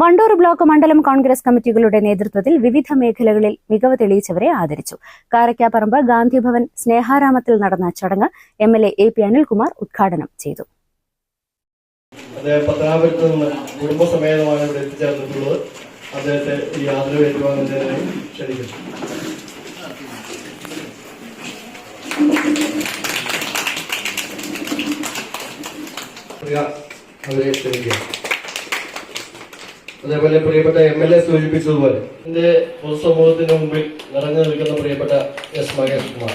Wandoor block മണ്ഡലം കോൺഗ്രസ് കമ്മിറ്റികളുടെ നേതൃത്വത്തിൽ വിവിധ മേഖലകളിൽ മികവ് തെളിയിച്ചവരെ ആദരിച്ചു. കാരക്കാപ്പറമ്പ് ഗാന്ധിഭവൻ സ്നേഹാരാമത്തിൽ നടന്ന ചടങ്ങ് M L A A P Anilkumar ഉദ്ഘാടനം ചെയ്തു. പത്തനാപുരത്ത് നിന്ന് കുടുംബസമേതമാണ് ഇവിടെ എത്തിച്ചേർന്നിട്ടുള്ളത്. അദ്ദേഹത്തെ ഈ ആദരവ് ഏറ്റുവാങ്ങുന്നതിനായി ക്ഷണിക്കുന്നു. പ്രിയ അവരെ ക്ഷണിക്കുക അതേപോലെ പ്രിയപ്പെട്ട എം എൽ എ സൂചിപ്പിച്ചതുപോലെ എന്റെ പൊതുസമൂഹത്തിന് മുമ്പിൽ നിറഞ്ഞു നിൽക്കുന്ന പ്രിയപ്പെട്ട എസ് മഹേഷ് കുമാർ.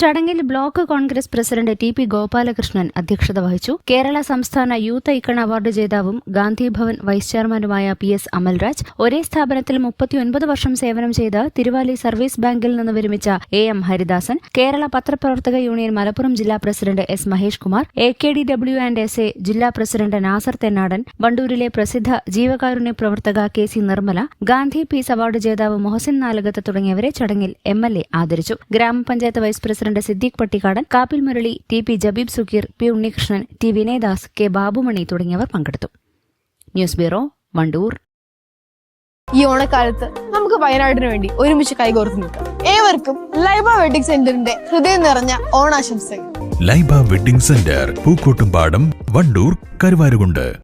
ചടങ്ങിൽ block Congress president T P Gopalakrishnan അധ്യക്ഷത വഹിച്ചു. കേരള സംസ്ഥാന യൂത്ത് ഐക്കൺ അവാർഡ് ജേതാവും ഗാന്ധി ഭവൻ വൈസ് ചെയർമാനുമായ പി എസ് അമൽരാജ്. ഒരേ സ്ഥാപനത്തിൽ മുപ്പത്തിയൊൻപത് വർഷം സേവനം ചെയ്ത തിരുവാലി സർവീസ് ബാങ്കിൽ നിന്ന് വിരമിച്ച എ എം ഹരിദാസൻ കേരള പത്രപ്രവർത്തക യൂണിയൻ മലപ്പുറം ജില്ലാ president S Mahesh Kumar A K D W and S A ജില്ലാ പ്രസിഡന്റ് നാസർ തെന്നാടൻ വണ്ടൂരിലെ പ്രസിദ്ധ ജീവകാരുണ്യ പ്രവർത്തക K C Nirmala Gandhi peace award ജേതാവ് മൊഹസിൻ നാലകത്ത് തുടങ്ങിയവരെ ചടങ്ങിൽ എം എൽ എ ആദരിച്ചു. ഗ്രാമപഞ്ചായത്ത് vice president Siddique Pattikkadan Kappil Murali T P Jabeeb Sukheer P Unnikrishnan T Vinayadas K Babumani തുടങ്ങിയവർ പങ്കെടുത്തു. News bureau Wandoor. ഈ ഓണക്കാലത്ത് നമുക്ക് വയനാടിന് വേണ്ടി ഒരുമിച്ച് കൈകോർത്ത് നിൽക്കാം. ഏവർക്കും ലൈബ വെഡിങ് സെന്ററിന്റെ ഹൃദയം നിറഞ്ഞ ഓണാശംസകൾ. Laiba wedding centre Pookkottumpadam Wandoor Karuvarakundu.